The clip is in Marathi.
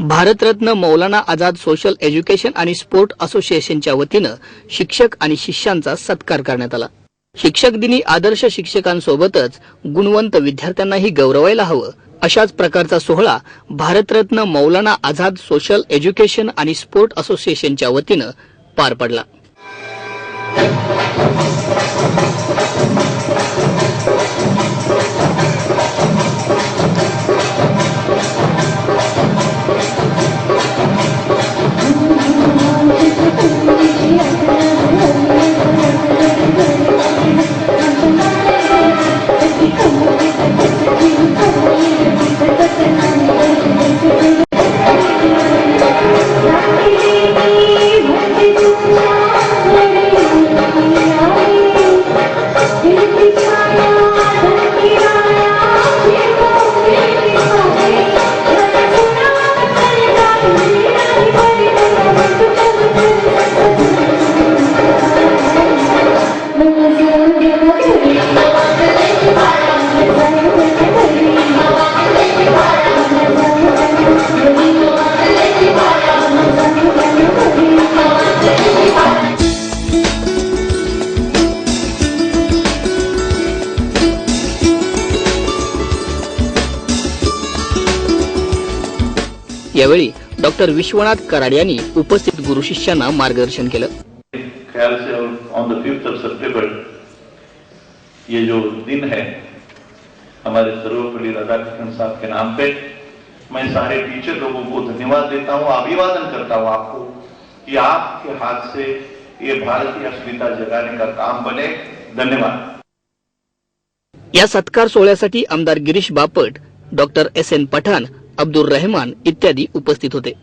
भारतरत्न मौलाना आझाद सोशल एज्युकेशन आणि स्पोर्ट असोसिएशनच्या वतीनं शिक्षक आणि शिष्यांचा सत्कार करण्यात आला. शिक्षक दिनी आदर्श शिक्षकांसोबतच गुणवंत विद्यार्थ्यांनाही गौरवायला हवं अशाच प्रकारचा सोहळा भारतरत्न मौलाना आझाद सोशल एज्युकेशन आणि स्पोर्ट असोसिएशनच्या वतीनं पार पडला. यावेळी डॉक्टर विश्वनाथ कराड यांनी उपस्थित गुरु शिष्यांना मार्गदर्शन केलं. ख्याल से ऑन द फिफ्थ ऑफ सितंबर ये जो दिन है हमारे सर्वपल्ली राधाकृष्ण साहब के नाम पे मैं सारे टीचर लोगों को धन्यवाद देता हूँ अभिवादन करता हूँ आपको कि आपके हाथ से ये भारतीय अस्मिता जगाने का काम बने। धन्यवाद। या सत्कार सोहळ्यासाठी आमदार Girish Bapat doctor S N Pathan Abdul Rahman इत्यादी उपस्थित होते.